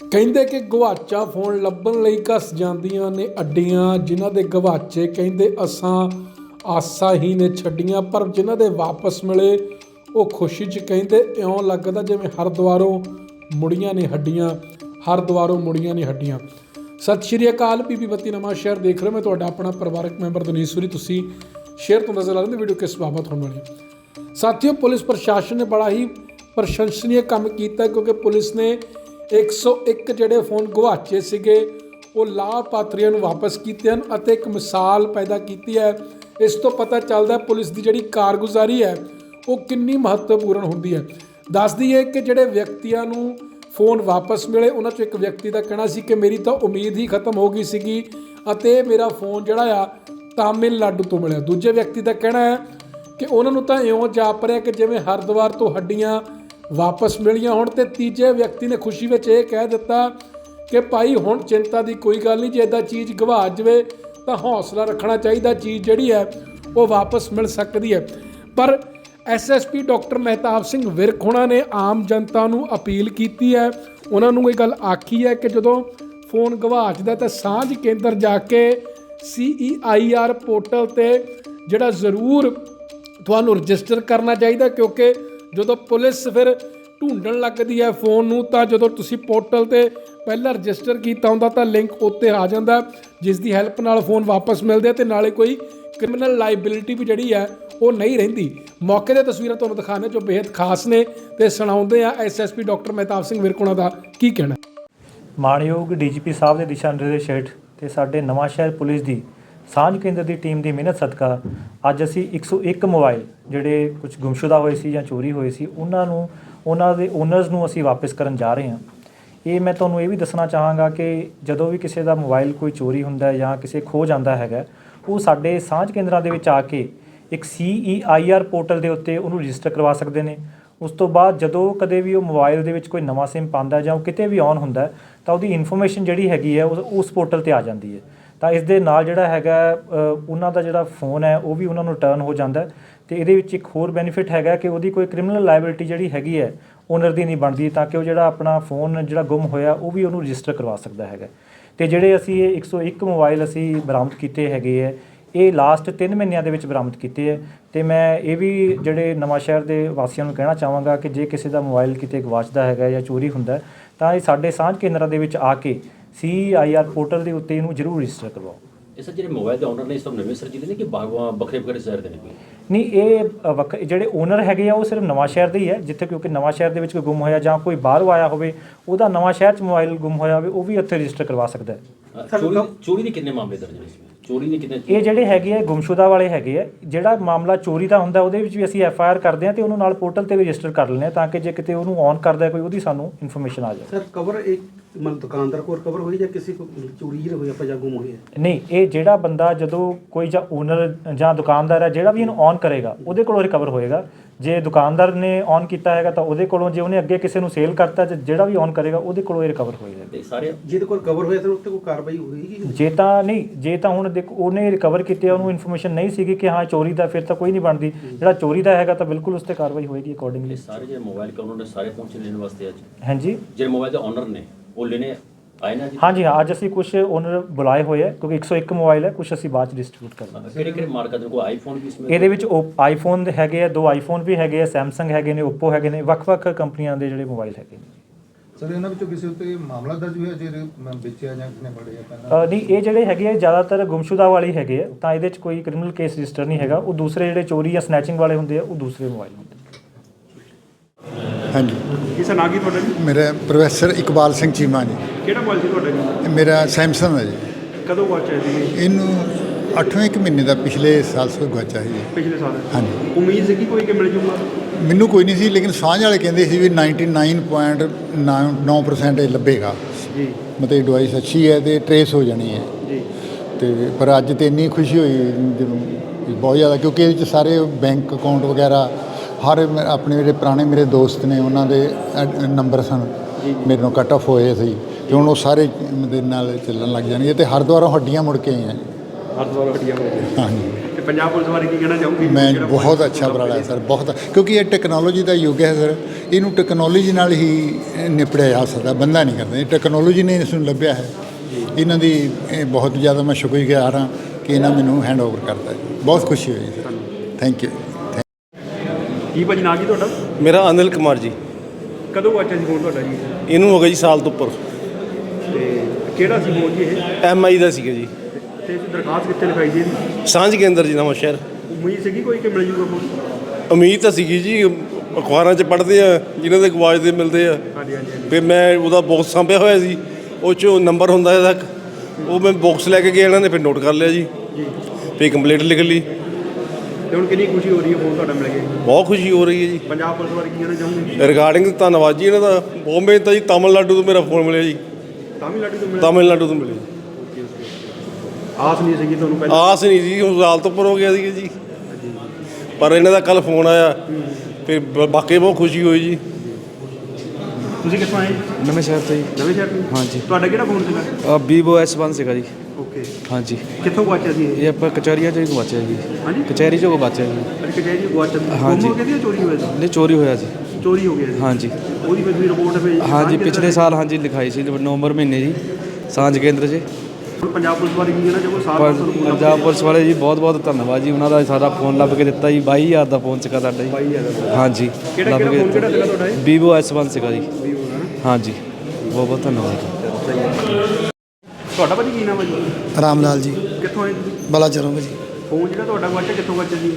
ਕਹਿੰਦੇ ਕਿ ਗਵਾਚਾ ਫੋਨ ਲੱਭਣ ਲਈ ਘਸ ਜਾਂਦੀਆਂ ਨੇ ਅੱਡੀਆਂ, ਜਿਨ੍ਹਾਂ ਦੇ ਗਵਾਚੇ ਕਹਿੰਦੇ ਅਸਾਂ ਆਸਾਂ ਹੀ ਨੇ ਛੱਡੀਆਂ, ਪਰ ਜਿਨ੍ਹਾਂ ਦੇ ਵਾਪਸ ਮਿਲੇ, ਉਹ ਖੁਸ਼ੀ 'ਚ ਕਹਿੰਦੇ ਇਉਂ ਲੱਗਦਾ ਜਿਵੇਂ ਹਰ ਦੁਆਰੋਂ ਮੁੜੀਆਂ ਨੇ ਹੱਡੀਆਂ, ਹਰ ਦੁਆਰੋਂ ਮੁੜੀਆਂ ਨੇ ਹੱਡੀਆਂ। ਸਤਿ ਸ਼੍ਰੀ ਅਕਾਲ ਪੀਪੀ ਬੱਤੀ ਨਵਾਂ ਸ਼ਹਿਰ ਦੇਖ ਰਹੇ ਮੈਂ ਤੁਹਾਡਾ ਆਪਣਾ ਪਰਿਵਾਰਕ ਮੈਂਬਰ ਦਨੀਸ਼ ਸੂਰੀ। ਤੁਸੀਂ ਸ਼ੇਅਰ ਤੋਂ ਨਜ਼ਰ ਆ ਰਹੇ ਵੀਡੀਓ ਕਿਸ ਬਾਬਤ ਹੋਣ ਵਾਲੀ ਸਾਥੀਓ, ਪੁਲਿਸ ਪ੍ਰਸ਼ਾਸਨ ਨੇ ਬੜਾ ਹੀ ਪ੍ਰਸ਼ੰਸਨੀय ਕੰਮ ਕੀਤਾ, ਕਿਉਂਕਿ ਪੁਲਿਸ ਨੇ 101 ਜਿਹੜੇ ਫੋਨ ਗਵਾਚੇ ਸੀਗੇ, ਉਹ ਲਾਭਪਾਤਰੀਆਂ ਨੂੰ ਵਾਪਸ ਕੀਤੇ ਹਨ ਅਤੇ ਇੱਕ ਮਿਸਾਲ ਪੈਦਾ ਕੀਤੀ ਹੈ। ਇਸ ਤੋਂ ਪਤਾ ਚੱਲਦਾ ਪੁਲਿਸ ਦੀ ਜਿਹੜੀ ਕਾਰਗੁਜ਼ਾਰੀ ਹੈ, ਉਹ ਕਿੰਨੀ ਮਹੱਤਵਪੂਰਨ ਹੁੰਦੀ ਹੈ। ਦੱਸ ਦਈਏ ਕਿ ਜਿਹੜੇ ਵਿਅਕਤੀਆਂ ਨੂੰ ਫੋਨ ਵਾਪਸ ਮਿਲੇ, ਉਹਨਾਂ ਚੋਂ ਇੱਕ ਵਿਅਕਤੀ ਦਾ ਕਹਿਣਾ ਸੀ ਕਿ ਮੇਰੀ ਤਾਂ ਉਮੀਦ ਹੀ ਖਤਮ ਹੋ ਗਈ ਸੀਗੀ ਅਤੇ ਮੇਰਾ ਫੋਨ ਜਿਹੜਾ ਆ, ਤਾਮਿਲਨਾਡੂ ਤੋਂ ਮਿਲਿਆ। ਦੂਜੇ ਵਿਅਕਤੀ ਦਾ ਕਹਿਣਾ ਹੈ ਕਿ ਉਹਨਾਂ ਨੂੰ ਤਾਂ ਇਉਂ ਜਾਪ ਰਿਹਾ ਕਿ ਜਿਵੇਂ ਹਰਦੁਆਰ ਤੋਂ ਹੱਡੀਆਂ ਵਾਪਸ ਮਿਲੀਆਂ ਹੁਣ ਤੇ ਤੀਜੇ ਵਿਅਕਤੀ ਨੇ ਖੁਸ਼ੀ ਵਿੱਚ ਇਹ ਕਹਿ ਦਿੱਤਾ ਕਿ ਭਾਈ, ਹੁਣ ਚਿੰਤਾ ਦੀ ਕੋਈ ਗੱਲ ਨਹੀਂ, ਜੇ ਇਦਾਂ ਚੀਜ਼ ਗਵਾ ਜਵੇ ਤਾਂ ਹੌਸਲਾ ਰੱਖਣਾ ਚਾਹੀਦਾ, ਚੀਜ਼ ਜਿਹੜੀ ਹੈ ਉਹ ਵਾਪਸ ਮਿਲ ਸਕਦੀ ਹੈ। ਪਰ ਐਸਐਸਪੀ ਡਾਕਟਰ ਮਹਿਤਾਬ ਸਿੰਘ ਵਿਰਕ ਹੋਣਾ ਨੇ ਆਮ ਜਨਤਾ ਨੂੰ ਅਪੀਲ ਕੀਤੀ ਹੈ। ਉਹਨਾਂ ਨੂੰ ਇਹ ਗੱਲ ਆਖੀ ਹੈ ਕਿ ਜਦੋਂ ਫੋਨ ਗਵਾਚਦਾ ਤਾਂ ਸਾਂਝ ਕੇਂਦਰ ਜਾ ਕੇ CEIR ਪੋਰਟਲ ਤੇ ਜਿਹੜਾ ਜ਼ਰੂਰ ਤੁਹਾਨੂੰ ਰਜਿਸਟਰ ਕਰਨਾ ਚਾਹੀਦਾ, ਕਿਉਂਕਿ ਜਦੋਂ ਪੁਲਿਸ ਫਿਰ ਢੂੰਡਣ ਲੱਗਦੀ ਹੈ ਫੋਨ ਨੂੰ, ਤਾਂ ਜਦੋਂ ਤੁਸੀਂ ਪੋਰਟਲ ਤੇ ਪਹਿਲਾਂ ਰਜਿਸਟਰ ਕੀਤਾ ਹੁੰਦਾ, ਤਾਂ ਲਿੰਕ ਉੱਤੇ ਆ ਜਾਂਦਾ ਜਿਸ ਦੀ ਹੈਲਪ ਨਾਲ ਫੋਨ ਵਾਪਸ ਮਿਲਦੇ ਆ ਤੇ ਨਾਲੇ ਕੋਈ ਕ੍ਰਿਮੀਨਲ ਲਾਇਬਿਲਿਟੀ ਵੀ ਜਿਹੜੀ ਹੈ, ਉਹ ਨਹੀਂ ਰਹਿੰਦੀ। ਮੌਕੇ ਦੇ ਤਸਵੀਰਾਂ ਤੁਹਾਨੂੰ ਦਿਖਾਣੇ ਜੋ ਬੇहद ਖਾਸ ਨੇ ਤੇ ਸੁਣਾਉਂਦੇ ਆ ਐਸਐਸਪੀ ਡਾਕਟਰ ਮਹਿਤਾਬ ਸਿੰਘ ਵਿਰਕੋਣਾ ਦਾ ਕੀ ਕਹਿਣਾ ਮਾਣਯੋਗ ਡੀਜੀਪੀ ਸਾਹਿਬ ਦੇ ਦਿਸ਼ਾ ਨਿਰਦੇਸ਼ ਹੇਠ ਤੇ ਸਾਡੇ ਨਵਾਂ ਸ਼ਹਿਰ ਪੁਲਿਸ ਦੀ ਸਾਂਝ ਕੇਂਦਰ ਦੀ ਟੀਮ ਦੀ ਮਿਹਨਤ ਸਦਕਾ ਅੱਜ ਅਸੀਂ 101 ਮੋਬਾਈਲ ਜਿਹੜੇ ਕੁਝ ਗੁੰਮਸ਼ੁਦਾ ਹੋਏ ਸੀ ਜਾਂ ਚੋਰੀ ਹੋਏ ਸੀ, ਉਹਨਾਂ ਨੂੰ, ਉਹਨਾਂ ਦੇ ਓਨਰਸ ਨੂੰ ਅਸੀਂ ਵਾਪਸ ਕਰਨ ਜਾ ਰਹੇ ਹਾਂ। ਇਹ ਮੈਂ ਤੁਹਾਨੂੰ ਇਹ ਵੀ ਦੱਸਣਾ ਚਾਹਾਂਗਾ ਕਿ ਜਦੋਂ ਵੀ ਕਿਸੇ ਦਾ ਮੋਬਾਈਲ ਕੋਈ ਚੋਰੀ ਹੁੰਦਾ ਹੈ ਜਾਂ ਕਿਸੇ ਖੋ ਜਾਂਦਾ ਹੈਗਾ, ਉਹ ਸਾਡੇ ਸਾਂਝ ਕੇਂਦਰਾਂ ਦੇ ਵਿੱਚ ਆ ਕੇ ਇੱਕ CEIR ਪੋਰਟਲ ਦੇ ਉੱਤੇ ਉਹਨੂੰ ਰਜਿਸਟਰ ਕਰਵਾ ਸਕਦੇ ਨੇ। ਉਸ ਤੋਂ ਬਾਅਦ ਜਦੋਂ ਕਦੇ ਵੀ ਉਹ ਮੋਬਾਈਲ ਦੇ ਵਿੱਚ ਕੋਈ ਨਵਾਂ ਸਿਮ ਪਾਉਂਦਾ ਜਾਂ ਉਹ ਕਿਤੇ ਵੀ ਔਨ ਹੁੰਦਾ ਤਾਂ ਉਹਦੀ ਇਨਫੋਰਮੇਸ਼ਨ ਜਿਹੜੀ ਹੈਗੀ ਹੈ, ਉਹ ਉਸ ਪੋਰਟਲ ਤੇ ਆ ਜਾਂਦੀ ਹੈ। ਤਾਂ ਇਸ ਦੇ ਨਾਲ ਜਿਹੜਾ ਹੈਗਾ ਉਹਨਾਂ ਦਾ ਜਿਹੜਾ ਫੋਨ ਹੈ, ਉਹ ਵੀ ਉਹਨਾਂ ਨੂੰ ਰਿਟਰਨ ਹੋ ਜਾਂਦਾ ਹੈ ਤੇ ਇਹਦੇ ਵਿੱਚ ਇੱਕ ਹੋਰ ਬੈਨੀਫਿਟ ਹੈਗਾ ਕਿ ਉਹਦੀ ਕੋਈ ਕ੍ਰਿਮੀਨਲ ਲਾਇਬਿਲਿਟੀ ਜਿਹੜੀ ਹੈਗੀ ਹੈ ਓਨਰ ਦੀ ਨਹੀਂ ਬਣਦੀ ਤਾਂ ਕਿ ਉਹ ਜਿਹੜਾ ਆਪਣਾ ਫੋਨ ਜਿਹੜਾ ਗੁੰਮ ਹੋਇਆ, ਉਹ ਵੀ ਉਹਨੂੰ ਰਜਿਸਟਰ ਕਰਵਾ ਸਕਦਾ ਹੈਗਾ। ਤੇ ਜਿਹੜੇ ਅਸੀਂ ਇਹ 101 ਮੋਬਾਈਲ ਅਸੀਂ ਬਰਾਮਦ ਕੀਤੇ ਹੈਗੇ ਹੈ, ਇਹ ਲਾਸਟ 3 ਮਹੀਨਿਆਂ ਦੇ ਵਿੱਚ ਬਰਾਮਦ ਕੀਤੇ ਹੈ ਤੇ ਮੈਂ ਇਹ ਵੀ ਜਿਹੜੇ ਨਵਾਂ ਸ਼ਹਿਰ ਦੇ ਵਾਸੀਆਂ ਨੂੰ ਕਹਿਣਾ ਚਾਹਾਂਗਾ ਕਿ ਜੇ ਕਿਸੇ ਦਾ ਮੋਬਾਈਲ ਕਿਤੇ ਗਵਾਚਦਾ ਹੈਗਾ ਜਾਂ ਚੋਰੀ ਹੁੰਦਾ ਤਾਂ ਇਹ ਸਾਡੇ ਸਾਂਝ ਕੇਂਦਰਾਂ ਦੇ ਵਿੱਚ ਆ ਕੇ CIR ਪੋਰਟਲ ਦੇ ਉੱਤੇ ਇਹਨੂੰ ਜ਼ਰੂਰ ਰਜਿਸਟਰ ਕਰਵਾਓ। ਇਹ ਸਰ ਜਿਹੜੇ ਮੋਬਾਈਲ ਦੇ ਓਨਰ ਨੇ ਸਭ ਨਵੇਂ ਸਰਜੀਲੇ ਨੇ ਕਿ ਬਾਗਵਾ ਵੱਖਰੇ ਵੱਖਰੇ ਸ਼ਹਿਰ ਦੇ ਨੇ ਕੋਈ? ਨਹੀਂ ਇਹ ਜਿਹੜੇ ਓਨਰ ਹੈਗੇ ਆ ਉਹ ਸਿਰਫ ਨਵਾਂ ਸ਼ਹਿਰ ਦੇ ਹੀ ਹੈ ਜਿੱਥੇ ਕਿਉਂਕਿ ਨਵਾਂ ਸ਼ਹਿਰ ਦੇ ਵਿੱਚ ਕੋਈ ਗੁੰਮ ਹੋਇਆ ਜਾਂ ਕੋਈ ਬਾਹਰੋਂ ਆਇਆ ਹੋਵੇ ਉਹਦਾ ਨਵਾਂ ਸ਼ਹਿਰ 'ਚ ਮੋਬਾਈਲ ਗੁੰਮ ਹੋਇਆ ਹੋਵੇ ਉਹ ਵੀ ਉੱਥੇ ਰਜਿਸਟਰ ਕਰਵਾ ਸਕਦਾ ਹੈ। ਚੋਰੀ ਚੋਰੀ ਦੇ ਕਿੰਨੇ ਮਾਮਲੇ ਦਰਜ ਨੇ ਇਸ ਵਿੱਚ? ਚੋਰੀ ਦੇ ਕਿੰਨੇ ਇਹ ਜਿਹੜੇ ਹੈਗੇ ਆ ਗੁੰਮਸ਼ੁਦਾ ਵਾਲੇ ਹੈਗੇ ਆ ਜਿਹੜਾ ਮਾਮਲਾ ਚੋਰੀ ਦਾ ਹੁੰਦਾ ਉਹਦੇ ਵਿੱਚ ਵੀ ਅਸੀਂ ਐਫ ਆਈ ਆਰ ਕਰਦੇ ਆ ਤੇ ਉਹਨੂੰ ਨਾਲ ਪੋਰਟਲ ਤੇ ਵੀ ਰਜਿਸਟਰ ਕਰ ਲੈਂਦੇ ਆ ਤਾਂ ਕਿ ਜੇ ਕਿਤੇ ਉਹਨੂੰ ਔਨ ਕਰਦਾ ਕੋਈ ਉਹਦੀ ਸਾਨੂੰ ਇਨਫੋਰਮੇਸ਼ਨ ਆ ਜਾਵੇ। ਸਰ ਕਵਰ ਇੱਕ ਮਤਲਬ ਦੁਕਾਨਦਾਰ ਕੋਲ ਕਵਰ ਹੋਈ ਜਾਂ ਕਿਸੇ ਕੋ ਚੋਰੀ ਹੀ ਹੋਈ ਆਪਾਂ ਜਾਂ ਗੁੰਮ ਹੋਈ ਹੈ ਨਹੀਂ ਇਹ ਜਿਹੜਾ ਬੰਦਾ ਜਦੋਂ ਕੋਈ ਜਾਂ ਓਨਰ ਜਾਂ ਦੁਕਾਨਦਾਰ ਹੈ ਜਿਹੜਾ ਵੀ ਇਹਨੂੰ ਔਨ ਕਰੇਗਾ ਉਹਦੇ ਕੋਲੋਂ ਰਿਕਵਰ ਹੋਏਗਾ। ਜੇ ਦੁਕਾਨਦਾਰ ਨੇ ਔਨ ਕੀਤਾ ਹੈਗਾ ਤਾਂ ਉਹਦੇ ਕੋਲੋਂ ਜੇ ਉਹਨੇ ਅੱਗੇ ਕਿਸੇ ਨੂੰ ਸੇਲ ਕਰਤਾ ਤੇ ਜਿਹੜਾ ਵੀ ਔਨ ਕਰੇਗਾ ਉਹਦੇ ਕੋਲੋਂ ਇਹ ਰਿਕਵਰ ਹੋਏਗਾ। ਸਾਰੇ ਜਿਹਦੇ ਕੋਲ ਕਵਰ ਹੋਇਆ ਤਾਂ ਉੱਤੇ ਕੋਈ ਕਾਰਵਾਈ ਹੋਏਗੀ ਜੇ ਤਾਂ ਨਹੀਂ ਜੇ ਤਾਂ ਹੁਣ ਦੇਖੋ ਉਹਨੇ ਰਿਕਵਰ ਕੀਤੇ ਉਹਨੂੰ ਇਨਫੋਰਮੇਸ਼ਨ ਨਹੀਂ ਸੀਗੀ ਕਿ ਹਾਂ ਚੋਰੀ ਦਾ ਫਿਰ ਤਾਂ ਕੋਈ ਨਹੀਂ ਬਣਦੀ। ਜਿਹੜਾ ਚੋਰੀ ਦਾ ਹੈਗਾ ਤਾਂ ਬਿਲਕੁਲ ਉਸ ਤੇ ਕਾਰਵਾਈ ਹੋਏਗੀ ਅਕੋਰਡਿੰਗਲੀ ਸਾਰੇ ਜਿਹੜੇ ਮੋਬਾਈਲ ਕੇ ਉਹਨਾਂ ਨੇ ਸਾਰੇ ਪਹੁੰਚੇ ਲੈਣ ਵਾਸਤੇ ਅੱਜ? ਹਾਂਜੀ। ਜਿਹੜੇ ਮੋਬਾਈਲ ਦੇ ਓਨਰ ਨੇ? ਉਹ ਲੈਣੇ ਆਏ ਨਾ ਜੀ? ਹਾਂਜੀ ਹਾਂ ਅੱਜ ਅਸੀਂ ਕੁਝ ਓਨਰ ਬੁਲਾਏ ਹੋਏ ਹੈ ਕਿਉਂਕਿ 101 ਮੋਬਾਈਲ ਹੈ ਕੁਝ ਅਸੀਂ ਬਾਅਦ ਚ ਡਿਸਟ੍ਰੀਬਿਊਟ ਕਰਨਾ ਕਿਹੜੇ ਕਿਹੜੇ ਮਾਰਕਾ ਦੇ ਕੋਈ ਆਈਫੋਨ ਵੀ ਇਸਮੇ ਇਹਦੇ ਵਿੱਚ ਆਈਫੋਨ ਦੇ ਹੈਗੇ ਆ ਦੋ ਆਈਫੋਨ ਵੀ ਹੈਗੇ ਆ ਸੈਮਸੰਗ ਹੈਗੇ ਨੇ Oppo ਹੈਗੇ ਨੇ ਵੱਖ-ਵੱਖ ਕੰਪਨੀਆਂ ਦੇ ਜਿਹੜੇ ਮੋਬਾਈਲ ਹੈਗੇ ਨੇ। ਸਰ ਇਹਨਾਂ ਵਿੱਚੋਂ ਕਿਸੇ ਉੱਤੇ ਮਾਮਲਾ ਦਰਜ ਹੋਇਆ ਮੈਂ ਵੇਚਿਆ ਜਾਂ ਕਿਨੇ ਬੜੇ ਆ ਪਹਿਲਾਂ? ਨਹੀਂ ਇਹ ਜਿਹੜੇ ਹੈਗੇ ਆ ਜ਼ਿਆਦਾਤਰ ਗੁੰਮਸ਼ੁਦਾ ਵਾਲੇ ਹੈਗੇ ਆ ਤਾਂ ਇਹਦੇ ਚ ਕੋਈ ਕ੍ਰਿਮੀਨਲ ਕੇਸ ਰਜਿਸਟਰ ਨਹੀਂ ਹੈਗਾ। ਉਹ ਦੂਸਰੇ ਜਿਹੜੇ ਚੋਰੀ ਜਾਂ ਸਨੈਚਿੰਗ ਵਾਲੇ ਹੁੰਦੇ ਆ ਉਹ ਦੂਸਰੇ ਮੋਬਾਈਲ ਹੁੰਦੇ ਹਾਂਜੀ। ਕਿਸ ਨਾਂ ਕੀ ਤੁਹਾਡਾ ਜੀ? ਮੇਰਾ ਪ੍ਰੋਫੈਸਰ ਇਕਬਾਲ ਸਿੰਘ ਚੀਮਾ ਜੀ। ਕਿਹੜਾ ਮੋਬਾਈਲ ਸੀ ਤੁਹਾਡਾ ਜੀ? ਇਹ ਮੇਰਾ ਸੈਮਸੰਗ ਹੈ ਜੀ। ਕਦੋਂ ਵਾਚਿਆ ਸੀ? ਇਹਨੂੰ 8ਵੇਂ ਕੁ ਮਹੀਨੇ ਦਾ ਪਿਛਲੇ ਸਾਲ ਸੋ ਗਵਾਚਾ ਸੀ। ਜੀ। ਪਿਛਲੇ ਸਾਲ। ਹਾਂਜੀ। ਉਮੀਦ ਸੀ ਕੋਈ ਕਿ ਮਿਲ ਜੂਗਾ ਮੈਨੂੰ ਕੋਈ ਨਹੀਂ ਸੀ ਲੇਕਿਨ ਸਾਂਝ ਵਾਲੇ ਕਹਿੰਦੇ ਸੀ ਵੀ 99.9% ਇਹ ਲੱਭੇਗਾ। ਜੀ। ਮਤਲਬ ਡਿਵਾਈਸ ਅੱਛੀ ਹੈ ਤੇ ਟਰੇਸ ਹੋ ਜਾਣੀ ਹੈ। ਜੀ। ਤੇ ਪਰ ਅੱਜ ਤੇ ਇੰਨੀ ਖੁਸ਼ੀ ਹੋਈ ਜਦੋਂ ਵੀ ਬਹੁਤ ਜ਼ਿਆਦਾ ਕਿਉਂਕਿ ਇਹਦੇ ਵਿੱਚ ਸਾਰੇ ਬੈਂਕ ਅਕਾਊਂਟ ਵਗੈਰਾ ਹਰ ਆਪਣੇ ਜਿਹੜੇ ਪੁਰਾਣੇ ਮੇਰੇ ਦੋਸਤ ਨੇ ਉਹਨਾਂ ਦੇ ਨੰਬਰ ਸਨ। ਮੇਰੇ ਨੂੰ ਕੱਟ ਆਫ ਹੋਏ ਸੀ ਤੇ ਹੁਣ ਉਹ ਸਾਰੇ ਦੇ ਨਾਲ ਚੱਲਣ ਲੱਗ ਜਾਣਗੇ ਤੇ ਹਰ ਦੁਆਰਾ ਹੱਡੀਆਂ ਮੁੜ ਕੇ ਆਈਆਂ। ਹਰ ਦੁਆਰਾ ਹੱਡੀਆਂ ਮਿਲ ਗਈਆਂ ਹਾਂਜੀ। ਤੇ ਪੰਜਾਬ ਪੁਲਿਸ ਬਾਰੇ ਕੀ ਕਹਿਣਾ ਚਾਹੋਗੇ? ਮੈਂ ਬਹੁਤ ਅੱਛਾ ਹੈ ਸਰ ਬਹੁਤ ਕਿਉਂਕਿ ਇਹ ਟੈਕਨੋਲੋਜੀ ਦਾ ਯੁੱਗ ਹੈ ਸਰ। ਇਹਨੂੰ ਟੈਕਨੋਲੋਜੀ ਨਾਲ ਹੀ ਨਿਪੜਿਆ ਜਾ ਸਕਦਾ ਬੰਦਾ ਨਹੀਂ ਕਰਦਾ। ਇਹ ਟੈਕਨੋਲੋਜੀ ਨੇ ਇਸ ਨੂੰ ਲੱਭਿਆ ਹੈ। ਇਹਨਾਂ ਦੀ ਬਹੁਤ ਜ਼ਿਆਦਾ ਮੈਂ ਸ਼ੁਕਰਗੁਜ਼ਾਰ ਹਾਂ ਕਿ ਇਹਨਾਂ ਮੈਨੂੰ ਹੈਂਡ ਓਵਰ ਕਰਤਾ ਬਹੁਤ ਖੁਸ਼ੀ ਹੋਈ ਸਰ। ਥੈਂਕ ਯੂ ਕੀ ਭਾਜੀ ਨਾਂ ਕੀ ਤੁਹਾਡਾ? ਮੇਰਾ ਅਨਿਲ ਕੁਮਾਰ ਜੀ। ਕਦੋਂ ਵਾਚਿਆ ਸੀ ਫੋਨ ਤੁਹਾਡਾ ਜੀ? ਇਹਨੂੰ ਹੋ ਗਿਆ ਜੀ ਸਾਲ ਤੋਂ ਉੱਪਰ। ਤੇ ਕਿਹੜਾ ਸੀ ਫੋਨ ਜੀ ਇਹ? ਐਮ ਆਈ ਦਾ ਸੀਗਾ ਜੀ। ਤੇ ਇਸ ਦਰਖਾਸਤ ਕਿੱਥੇ ਲਿਖਾਈ ਜੀ ਇਹਦੀ? ਸਾਂਝ ਕੇਂਦਰ ਜੀ ਨਵਾਂ ਸ਼ਹਿਰ। ਉਮੀਦ ਸੀਗੀ ਕੋਈ ਕਿ ਮਿਲ ਜੂਗਾ ਫੋਨ ਉਮੀਦ ਤਾਂ ਸੀਗੀ ਜੀ ਅਖਬਾਰਾਂ 'ਚ ਪੜ੍ਹਦੇ ਆ ਜਿਨ੍ਹਾਂ ਦੇ ਗਵਾਜ ਦੇ ਮਿਲਦੇ ਆ। ਹਾਂਜੀ ਹਾਂਜੀ ਹਾਂਜੀ। ਫਿਰ ਮੈਂ ਉਹਦਾ ਬਾਕਸ ਸਾਂਭਿਆ ਹੋਇਆ ਸੀ ਉਹ 'ਚੋਂ ਨੰਬਰ ਹੁੰਦਾ ਇਹਦਾ ਇੱਕ। ਉਹ ਮੈਂ ਬਾਕਸ ਲੈ ਕੇ ਗਿਆ ਇਹਨਾਂ ਨੇ ਫਿਰ ਨੋਟ ਕਰ ਲਿਆ ਜੀ। ਫਿਰ ਕੰਪਲੀਟ ਲਿਖ ਲਈ। ਤੇ ਹੁਣ ਕਿੰਨੀ ਖੁਸ਼ੀ ਹੋ ਰਹੀ ਹੈ ਫੋਨ ਤੁਹਾਡਾ ਮਿਲ ਗਿਆ ਬਹੁਤ ਖੁਸ਼ੀ ਹੋ ਰਹੀ ਹੈ ਜੀ। ਪੰਜਾਬ ਪੁਲਿਸ ਬਾਰੇ ਕੀ ਕਹਿਣਾ ਚਾਹੋਗੇ ਰਿਗਾਰਡਿੰਗ ਧੰਨਵਾਦ ਜੀ ਇਹਨਾਂ ਦਾ ਬਹੁਤ ਮਿਹਨਤ ਤਾਂ ਜੀ। ਤਾਮਿਲਨਾਡੂ ਤੋਂ ਮੇਰਾ ਫੋਨ ਮਿਲਿਆ ਜੀ। ਤਾਮਿਲਨਾਡੂ ਤੋਂ ਮਿਲਿਆ? ਤਾਮਿਲਨਾਡੂ ਤੋਂ ਮਿਲਿਆ। ਆਸ ਨਹੀਂ ਸੀਗੀ ਤੁਹਾਨੂੰ ਪਹਿਲਾਂ? ਆਸ ਨਹੀਂ ਜੀ ਹੁਣ ਸਾਲ ਤੋਂ ਉੱਪਰ ਹੋ ਗਿਆ ਸੀ ਜੀ। ਪਰ ਇਹਨਾਂ ਦਾ ਕੱਲ ਫੋਨ ਆਇਆ। ਫਿਰ ਬਾਕੀ ਬਹੁਤ ਖੁਸ਼ੀ ਹੋਈ ਜੀ। ਤੁਸੀਂ ਕਿੱਥੋਂ ਆਏ? ਨਵੇਂ ਸ਼ਹਿਰ ਤੋਂ ਜੀ। ਨਵੇਂ ਸ਼ਹਿਰ ਤੋਂ? ਹਾਂਜੀ। ਤੁਹਾਡਾ ਕਿਹੜਾ ਫੋਨ ਸੀਗਾ? ਆ ਵੀਵੋ S1 ਸੀਗਾ ਜੀ। ਓਕੇ ਹਾਂਜੀ। ਕਿੱਥੋਂ ਗੁਆਚਿਆ ਸੀ ਇਹ? ਇਹ ਆਪਾਂ ਕਚਹਿਰੀਆਂ ਚੋਂ ਹੀ ਗਵਾਚਿਆ ਜੀ। ਹਾਂਜੀ। ਕਚਹਿਰੀ ਚੋਂ ਗਵਾਚਿਆ ਜੀ। ਅਰੇ ਕਚਹਿਰੀ ਗੁਆਚਿਆ ਸੀ। ਹਾਂਜੀ। ਹੋ ਗਿਆ ਸੀ ਜਾਂ ਚੋਰੀ ਹੋਇਆ ਸੀ? ਨਹੀਂ ਚੋਰੀ ਹੋਇਆ ਜੀ ਚੋਰੀ ਹੋ ਗਿਆ ਸੀ। ਹਾਂਜੀ। ਉਹਦੀ ਫਿਰ ਤੁਸੀਂ ਰਿਪੋਰਟ ਭੇਜੀ ਹਾਂਜੀ ਪਿਛਲੇ ਸਾਲ ਹਾਂਜੀ ਲਿਖਾਈ ਸੀ ਨਵੰਬਰ ਮਹੀਨੇ ਜੀ ਸਾਂਝ ਕੇਂਦਰ 'ਚ। ਹੁਣ ਪੰਜਾਬ ਪੁਲਿਸ ਬਾਰੇ ਕੀ ਕਹਿਣਾ ਚਾਹੋਗੇ ਸਾਲ ਪਰ ਪੰਜਾਬ ਪੁਲਿਸ ਵਾਲੇ ਜੀ ਬਹੁਤ ਬਹੁਤ ਧੰਨਵਾਦ ਜੀ। ਉਹਨਾਂ ਦਾ ਸਾਡਾ ਫੋਨ ਲੱਭ ਕੇ ਦਿੱਤਾ ਜੀ 22000 ਦਾ ਫੋਨ ਸੀਗਾ ਸਾਡਾ ਜੀ। ਬਾਈ ਹਜ਼ਾਰ ਦਾ ਹਾਂਜੀ। ਕਿਹੜਾ ਲੱਭ ਕਿਹੜਾ ਕੇ ਫੋਨ ਕਿਹੜਾ ਦਿੱਤਾ ਸੀਗਾ ਤੁਹਾਡਾ ਇਹ ਵੀਵੋ S1 ਸੀਗਾ ਜੀ। ਹਾਂਜੀ। ਬਹੁਤ ਬਹੁਤ ਧੰਨਵਾਦ ਜੀ। ਤੁਹਾਡਾ ਭਾਜੀ ਕੀ ਨਾਮ ਹੈ ਜੀ? ਰਾਮ ਲਾਲ ਜੀ। ਕਿੱਥੋਂ ਆਏ ਤੁਸੀਂ? ਬਲਾਚਰੋਂ ਭਾਜੀ। ਫੋਨ ਜਿਹੜਾ ਤੁਹਾਡਾ ਗੁਆਚਿਆ ਕਿੱਥੋਂ ਗੁਆਚਿਆ ਜੀ?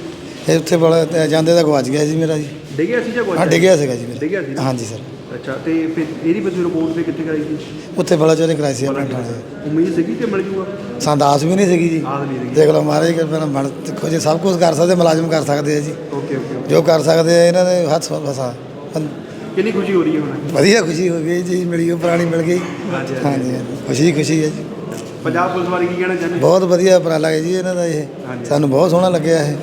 ਇਹ ਉੱਥੇ ਬੜਾ ਤੇ ਜਾਂਦੇ ਦਾ ਗਵਾਚ ਗਿਆ ਜੀ ਮੇਰਾ ਜੀ। ਡਿੱਗਿਆ ਸੀ ਜਾਂ ਗੁਆਚਿਆ? ਹਾਂ ਡਿੱਗਿਆ ਸੀਗਾ ਜੀ ਡਿੱਗਿਆ ਸੀ ਮੇਰਾ ਨਾ? ਹਾਂਜੀ ਸਰ। ਅੱਛਾ ਤੇ ਫਿਰ ਇਹਦੀ ਫਿਰ ਰਿਪੋਰਟ ਤੇ ਕਿੱਥੇ ਕਰਾਈ ਸੀ? ਉੱਥੇ ਬਲਾਚੌਰੇ ਕਰਾਈ ਸੀ ਆਪਣੇ ਥਾਣੇ ਉਮੀਦ ਸੀਗੀ ਕਿ ਮਿਲ ਜੂਗਾ? ਸੰਦਾਸ ਵੀ ਨਹੀਂ ਸੀਗੀ ਜੀ। ਆਦ ਨਹੀਂ ਸੀਗੀ। ਦੇਖ ਲਓ ਮਹਾਰਾਜ ਕਿ ਮੇਰਾ ਬਣ ਦੇਖੋ ਜੀ ਸਭ ਕੁਝ ਕਰ ਸਕਦੇ ਮੁਲਾਜ਼ਮ ਕਰ ਸਕਦੇ ਆ ਜੀ। ਓਕੇ ਓਕੇ ਜੋ ਕਰ ਸਕਦੇ ਆ ਇਹਨਾਂ ਦੇ ਹੱਥ ਫਸਾ। ਕਿੰਨੀ ਖੁਸ਼ੀ ਹੋ ਰਹੀ ਹੈ ਹੁਣ? ਵਧੀਆ ਖੁਸ਼ੀ ਹੋ ਗਈ ਜੀ ਮਿਲੀ ਉਹ ਪੁਰਾਣੀ ਮਿਲ ਗਈ। ਹਾਂਜੀ ਹਾਂਜੀ। ਖੁਸ਼ੀ ਖੁਸ਼ੀ ਹੈ ਜੀ। ਪੰਜਾਬ ਪੁਲਿਸ ਬਾਰੇ ਕੀ ਕਹਿਣਾ ਚਾਹੁੰਦੇ ਬਹੁਤ ਵਧੀਆ ਉਪਰਾਲਾ ਹੈ ਜੀ ਇਹਨਾਂ ਦਾ ਇਹ। ਸਾਨੂੰ ਬਹੁਤ ਸੋਹਣਾ ਲੱਗਿਆ ਇਹ।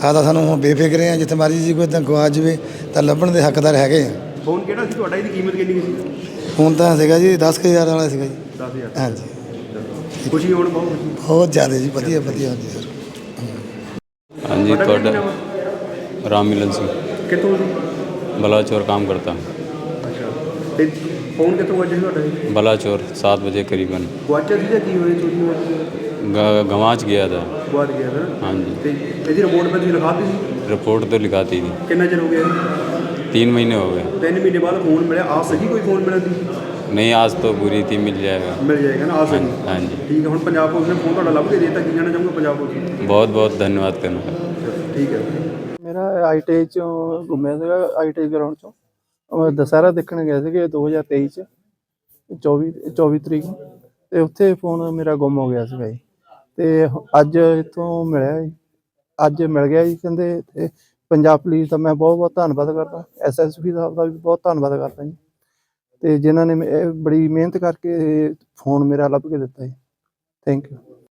ਆ ਤਾਂ ਸਾਨੂੰ ਹੁਣ ਬੇਫਿਕਰੇ ਆ ਜਿੱਥੇ ਮਰਜ਼ੀ ਜੀ ਕੋਈ ਤਾਂ ਗਵਾ ਜਾਵੇ ਤਾਂ ਲੱਭਣ ਦੇ ਹੱਕਦਾਰ ਹੈਗੇ ਆ। ਫੋਨ ਕਿਹੜਾ ਸੀ ਤੁਹਾਡਾ ਇਹਦੀ ਕੀਮਤ ਕਿੰਨੀ ਸੀ? ਹੁਣ ਤਾਂ ਸੀਗਾ ਜੀ 10000 ਵਾਲਾ ਸੀਗਾ ਜੀ। 10000 ਹਾਂਜੀ। ਖੁਸ਼ੀ ਹੁਣ ਬਹੁਤ ਬਹੁਤ ਜ਼ਿਆਦਾ ਜੀ ਵਧੀਆ ਵਧੀਆ ਹਾਂਜੀ ਹਾਂਜੀ ਤੁਹਾਡਾ ਰਾਮ ਮਿਲਨ ਸਿੰਘ। ਕਿਤੋਂ ਜੀ बलाचोर काम करता हूँ। बलाचोर सात बजे करीबन। गवाच गया था। हाँ जी। रिपोर्ट तो लिखाती थी? तो तीन महीने हो गए। नहीं आज तो बुरी थी मिल जाएगा। मिल जाएगा ना आज हाँ, हाँ, जी ठीक है चाहूँगा बहुत बहुत धन्यवाद करना। ठीक है। ਮੇਰਾ ਆਈਟੀ ਚੋਂ ਘੁੰਮਿਆ ਸੀਗਾ ਆਈਟੀ ਗਰਾਊਂਡ ਚੋਂ। ਉਹ ਦੁਸਹਿਰਾ ਦੇਖਣ ਗਏ ਸੀਗੇ 2023 ਚ 24 24 ਤਰੀਕ। ਨੂੰ ਤੇ ਉੱਥੇ ਫੋਨ ਮੇਰਾ ਗੁੰਮ ਹੋ ਗਿਆ ਸੀਗਾ ਜੀ। ਤੇ ਅੱਜ ਇੱਥੋਂ ਮਿਲਿਆ ਜੀ। ਅੱਜ ਮਿਲ ਗਿਆ ਜੀ ਕਹਿੰਦੇ, ਤੇ ਪੰਜਾਬ ਪੁਲਿਸ ਦਾ ਮੈਂ ਬਹੁਤ ਬਹੁਤ ਧੰਨਵਾਦ ਕਰਦਾ। ਐਸਐਸਪੀ ਸਾਹਿਬ ਦਾ ਵੀ ਬਹੁਤ ਧੰਨਵਾਦ ਕਰਦਾ ਜੀ। ਤੇ ਜਿਨ੍ਹਾਂ ਨੇ ਮੇ- ਬੜੀ ਮਿਹਨਤ ਕਰਕੇ ਫੋਨ ਮੇਰਾ ਲੱਭ ਕੇ ਦਿੱਤਾ ਜੀ। Thank you